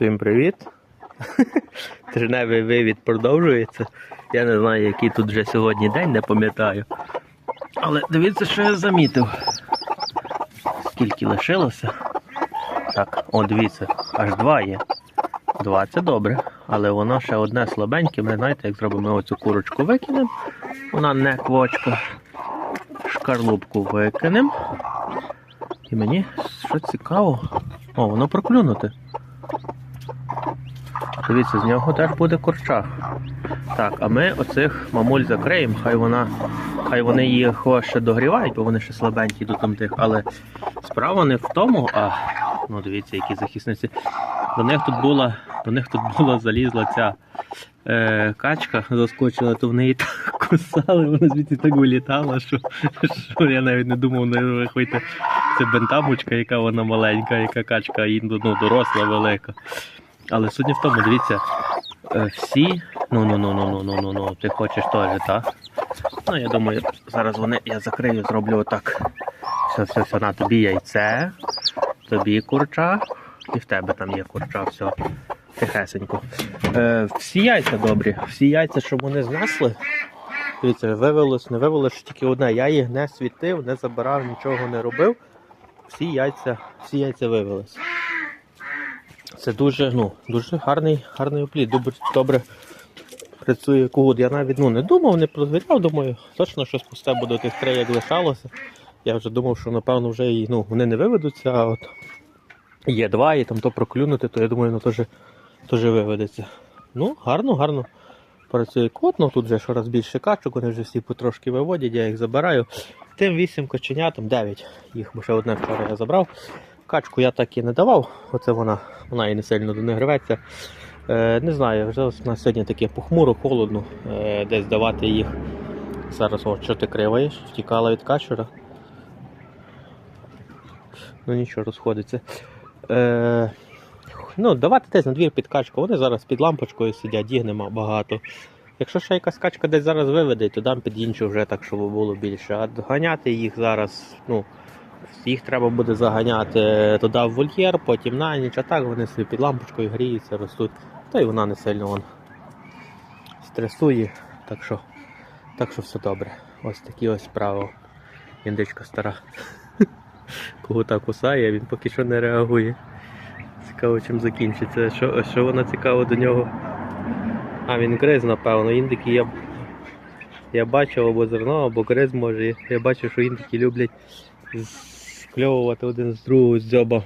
Всім привіт! Тижневий вивід продовжується. Я не знаю, який тут вже сьогодні день, не пам'ятаю. Але дивіться, що я замітив. Скільки лишилося. Так, о, дивіться, аж два є. Два це добре, але воно ще одне слабеньке. Ми знаєте, як зробимо оцю курочку викинемо. Вона не квочка. Шкарлупку викинемо. І мені що цікаво. О, воно проклюнуте. Дивіться, з нього теж буде корча. Так, а ми оцих мамуль закриємо, хай вона, хай вони їх ще догрівають, бо вони ще слабенькі до там тих. Але справа не в тому, а ну дивіться, які захисниці. До них тут була, до них тут була залізла ця е, качка, заскочила, то вони її так кусали, вона звідти так вилітала, що, що я навіть не думав, не виходьте. Це бентамочка, яка вона маленька, яка качка, і ну, доросла, велика. Але суть в тому, дивіться, е, всі. Ну ну ну ну ну ну ну ну ти хочеш теж, так? Ну я думаю, зараз вони я закрию, зроблю отак. Все, все, все, на тобі яйце, тобі курча, і в тебе там є курча, все. Тихесенько. Е, всі яйця добрі, всі яйця, щоб вони знесли. Дивіться, вивелось, не вивелось тільки одне. Я їх не світив, не забирав, нічого не робив. Всі яйця, всі яйця вивелись. Це дуже, ну, дуже гарний, гарний оплід. Добре, добре працює кугут. Я навіть ну, не думав, не провіряв, думаю, точно щось пусте буде тих три, як лишалося. Я вже думав, що напевно вже і, ну, вони не виведуться, а от є два і там то проклюнути, то я думаю, ну теж, теж виведеться. Ну, гарно, гарно працює кот, ну тут вже щораз більше качок, вони вже всі потрошки виводять, я їх забираю. Тим 8 коченятам, 9 їх, бо ще одне вчора я забрав. Качку я так і не давав, оце вона, вона і не сильно до них греветься. Е, не знаю, вже ось на сьогодні таке похмуро, холодно, е, десь давати їх. Зараз о, що ти криваєш, втікала від качура. Ну нічого, розходиться. Е, ну, давати десь на двір під качку, вони зараз під лампочкою сидять, їх нема багато. Якщо ще якась качка десь зараз виведе, то дам під іншу вже так, щоб було більше. А доганяти їх зараз, ну, їх треба буде заганяти туди в вольєр, потім на ніч, а так вони собі під лампочкою гріються, ростуть. Та й вона не сильно вон, стресує, так що, так що все добре. Ось такі ось справи. Індичка стара. Кого так кусає, він поки що не реагує. Цікаво, чим закінчиться. Що, що вона цікаво до нього? А, він гриз, напевно. Індики я, я бачив або зерно, або гриз може. Я бачу, що індики люблять скльовувати один з другого дзьоба.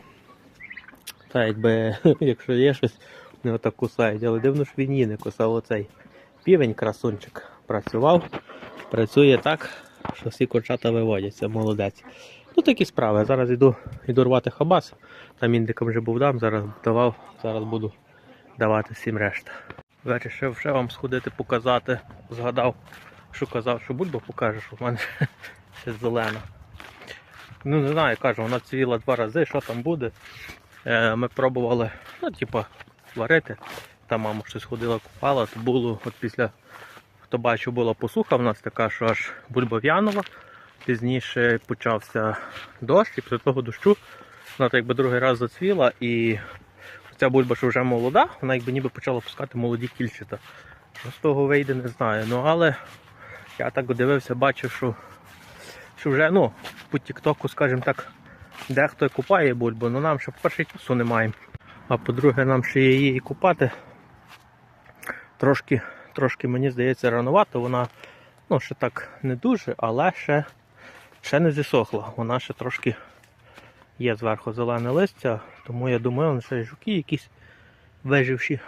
Та якби, якщо є щось, вони отак кусають. Але дивно, що він її не кусав оцей півень, красунчик. Працював, працює так, що всі курчата виводяться, молодець. Ну такі справи. Зараз йду, йду рвати хабас. Там індикам вже був дам, зараз давав, зараз буду давати всім решта. Вирішив ще вам сходити показати. Згадав, що казав, що бульба покаже, що в мене ще зелена. Ну не знаю, кажу, вона цвіла два рази, що там буде. Е, ми пробували, ну, типу, варити. Там мама щось ходила, купала, то було от після, хто бачив, була посуха в нас така, що аж бульба в'янула. Пізніше почався дощ, і після того дощу вона так якби другий раз зацвіла і ця бульба, що вже молода, вона якби ніби почала пускати молоді кільчата. Що з того вийде, не знаю. Ну але я так дивився, бачив, що, що вже ну, по тіктоку, скажімо так, дехто купає бульбу, але нам ще по-перше часу немає. А по-друге, нам ще її і купати. Трошки, трошки мені здається, ранувато. Вона ну, ще так не дуже, але ще, ще не зісохла. Вона ще трошки є зверху зелене листя, тому я думаю, вон ще й жуки якісь виживші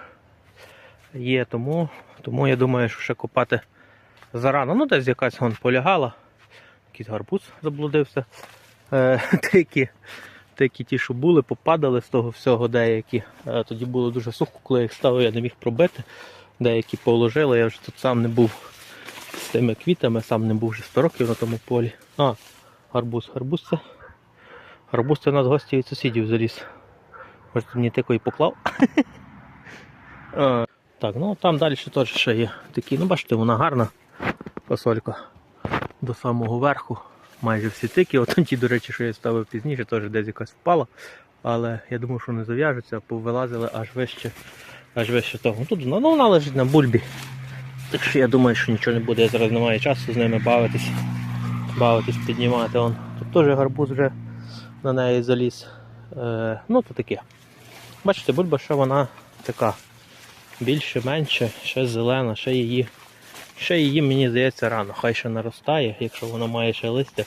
є. Тому, тому я думаю, що ще копати зарано. Ну, десь якась вон полягала, якийсь гарбуз заблудився. Е, деякі, деякі ті, що були, попадали з того всього, деякі. Е, тоді було дуже сухо, коли їх ставив, я не міг пробити. Деякі положили, я вже тут сам не був з тими квітами, сам не був вже 100 років на тому полі. А, гарбуз, гарбуз це. Гарбуз це у нас гості від сусідів заліз. Може мені такий поклав. Так, ну там далі теж ще є такі. Ну бачите, вона гарна фасолька до самого верху. Майже всі тики. От ті, до речі, що я ставив пізніше, теж десь якась впала. але я думав, що не зав'яжеться, повилазили аж вище, аж вище того. Тут ну, ну, вона лежить на бульбі. Так що я думаю, що нічого не буде, я зараз не маю часу з ними бавитись, бавитись, піднімати. Он. Тут теж гарбуз вже на неї заліз. Е, ну, то таке. Бачите, бульба ще вона така більше, менше, ще зелена, ще її, ще її, мені здається, рано. Хай ще наростає, якщо вона має ще листя,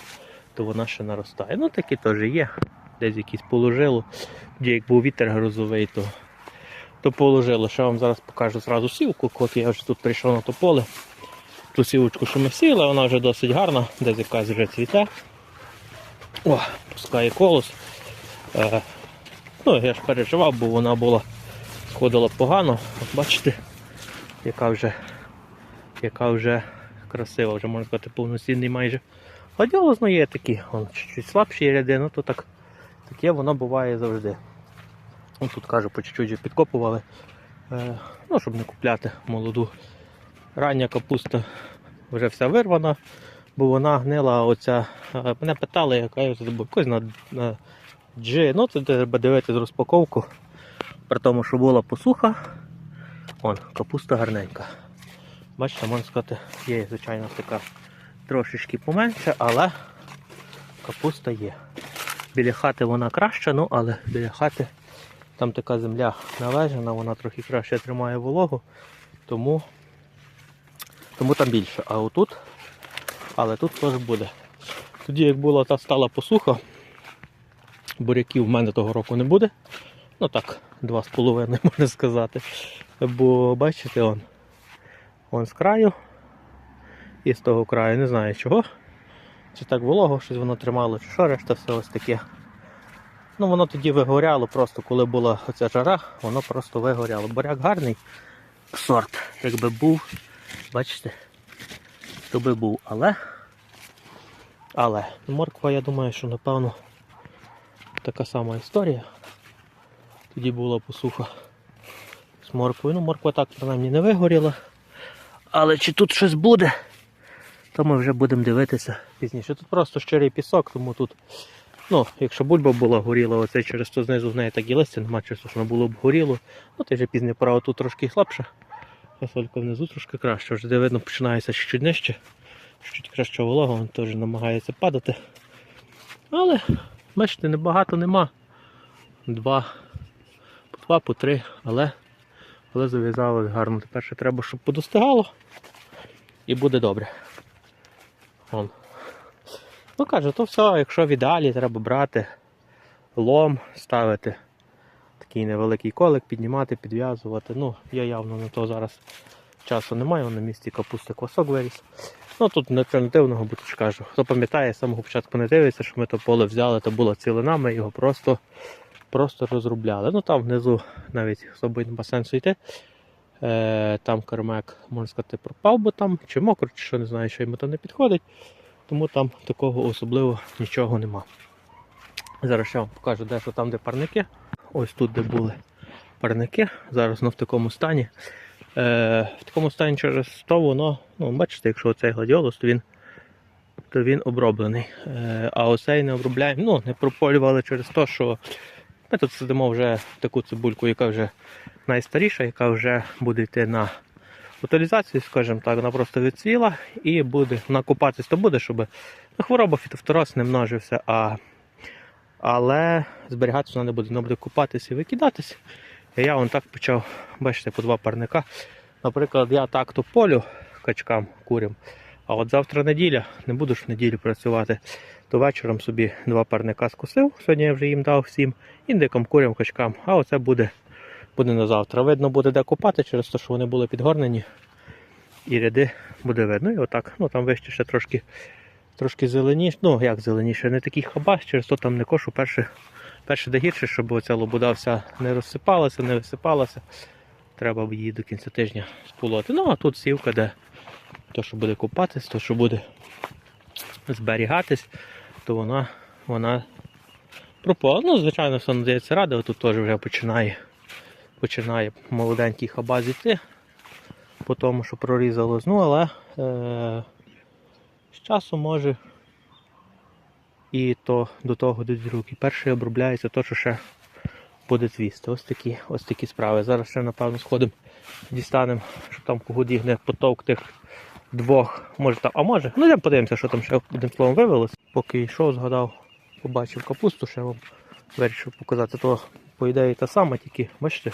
то вона ще наростає. Ну такі теж є. Десь якісь положило. Тоді як був вітер грозовий, то, то положило. Ще вам зараз покажу зразу сівку, от я вже тут прийшов на то поле. Ту сівочку, що ми сіли, вона вже досить гарна, десь якась вже цвіте. О, пускає колос. Е, ну, я ж переживав, бо вона була сходила погано. От бачите, яка вже, яка вже красива, вже можна сказати, повноцінний майже. Гладіолус, ну є такі, он, чуть-чуть слабші ряди, ну то так, таке воно буває завжди. Ну, тут кажу, по чуть-чуть підкопували, е, ну, щоб не купляти молоду. Рання капуста вже вся вирвана, бо вона гнила оця. е, Мене питали, яка я забув, якось на, на G. Ну, це треба дивитися з розпаковку. При тому, що була посуха, вон, капуста гарненька. Бачите, можна сказати, є, звичайно, така трошечки поменше, але капуста є. Біля хати вона краща, ну але біля хати там така земля належана, вона трохи краще тримає вологу, тому, тому там більше. А отут, але тут теж буде. Тоді, як була та стала посуха, буряків в мене того року не буде. Ну так, два з половиною можна сказати. Бо бачите, он, он з краю і з того краю, не знаю чого. Чи так волого, щось воно тримало, чи що, решта все ось таке. Ну воно тоді вигоряло, просто коли була оця жара, воно просто вигоряло. Буряк гарний сорт, якби був, бачите, то би був, але. Але морква, я думаю, що напевно така сама історія. Тоді була посуха з морквою. Ну, морква так принаймні не вигоріла. Але чи тут щось буде, то ми вже будемо дивитися пізніше. Тут просто щирий пісок, тому тут, ну, якщо бульба була горіла, оце через то знизу в неї так і листя нема, те, що було б горіло. Ну, ти вже пізня пора тут трошки слабше. Фасолька внизу трошки краще. Вже де видно починається чуть нижче. Чуть краще волога, він теж намагається падати. Але, бачите, небагато нема. Два по два, по три, але, але зав'язалось гарно. Тепер ще треба, щоб подостигало і буде добре. Вон. Ну кажу, то все, якщо в ідеалі треба брати лом, ставити такий невеликий колик, піднімати, підв'язувати. Ну, я явно на то зараз часу немає, на місці капусти квасок виріс. Ну тут дивного, бо ж кажу. Хто пам'ятає, з самого початку не дивиться, що ми то поле взяли, то було цілина, ми його просто просто розробляли. Ну там внизу навіть особо нема сенсу йти. Е, там кермек, можна сказати, пропав, бо там чи мокро, чи що не знаю, що йому там не підходить. Тому там такого особливо нічого нема. Зараз ще вам покажу, де що там, де парники. Ось тут, де були парники. Зараз воно в такому стані. Е, в такому стані через то воно, ну бачите, якщо оцей гладіолус, то він то він оброблений. Е, а оцей не обробляємо, ну, не прополювали через те, що ми тут сидимо вже таку цибульку, яка вже найстаріша, яка вже буде йти на утилізацію, скажімо так, вона просто відцвіла і буде накопатись, то буде, щоб хвороба фітофтороз не множився, а, але зберігатися вона не буде, вона буде купатися і викидатись. І я вон так почав, бачите, по два парника. Наприклад, я так то полю качкам курям, а от завтра неділя, не буду ж в неділю працювати, то вечором собі два парника скусив. Сьогодні я вже їм дав всім індикам, курям, качкам, а оце буде, буде на завтра. Видно буде де купати через те, що вони були підгорнені. І ряди буде видно. І отак, ну там вище ще трошки трошки зеленіше. Ну як зеленіше, не такий хабас, через то там не кошу перше. Перше де гірше, щоб оця лобода вся не розсипалася, не висипалася. Треба б її до кінця тижня сполоти. Ну, а тут сівка, де то, що буде купатись, то, що буде зберігатись, то вона вона пропала. Ну, звичайно, все надається ради, тут теж вже починає починає молоденький хабаз йти, по тому, що прорізалось. Ну, але е, з часу може і то до того йдуть руки. Перший обробляється то, що ще буде цвісти. Ось такі, ось такі справи. Зараз ще, напевно, сходимо, дістанемо, щоб там кого дігне потовк тих двох. Може там, а може. Ну йдемо подивимося, що там ще одним словом вивелось. Поки йшов, згадав, побачив капусту, ще вам вирішив показати. То, по ідеї, та сама, тільки, бачите,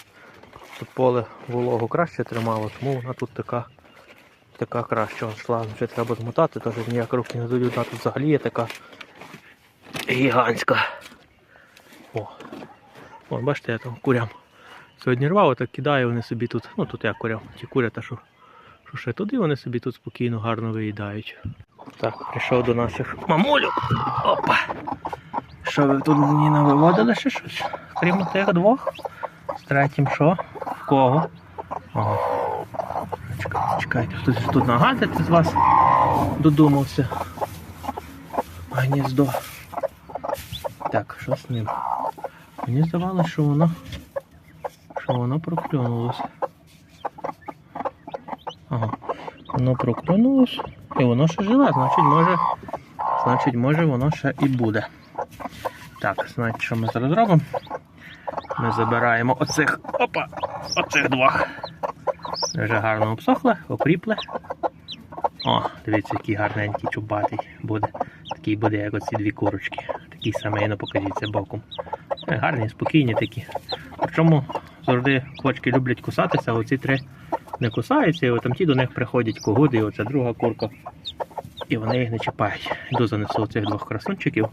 тут поле вологу краще тримало, тому вона тут така. Така краща йшла, вже треба змотати, теж ніяк руки не дадуть, тут взагалі є така гігантська. О, О бачите, я там курям сьогодні рвав, так кидаю вони собі тут. Ну тут я курям, ті курята, що, що ще туди, вони собі тут спокійно, гарно виїдають. Так, прийшов до наших мамулюк. Опа! Що ви тут мені навиводили ще щось? Крім тих двох? З третім що? В кого? Чекайте, чекайте, хтось тут нагадати з вас додумався. Гніздо. Так, що з ним? Мені здавалося, що воно. Що воно проклюнулось. Ага. Воно проклюнулось. І воно ще живе, значить може. Значить, може воно ще і буде. Так, значить, що ми зараз робимо? Ми забираємо оцих. Опа! Оцих двох. Вже гарно обсохли, окріпли. О, дивіться, який гарненький чубатий буде. Такий буде, як оці дві курочки. Такий самий, ну покажіться боком. Е, Гарні, спокійні такі. Причому завжди квочки люблять кусатися, а оці три не кусаються, і от там ті до них приходять когуди, і оця друга курка. І вони їх не чіпають. Йду занесу цих двох красунчиків.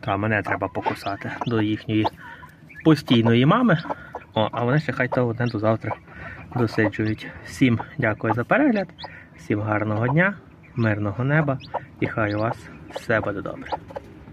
Та мене треба покусати до їхньої постійної мами. О, а вони ще хай то одне до завтра досиджують. Всім дякую за перегляд, всім гарного дня, мирного неба і хай у вас все буде добре.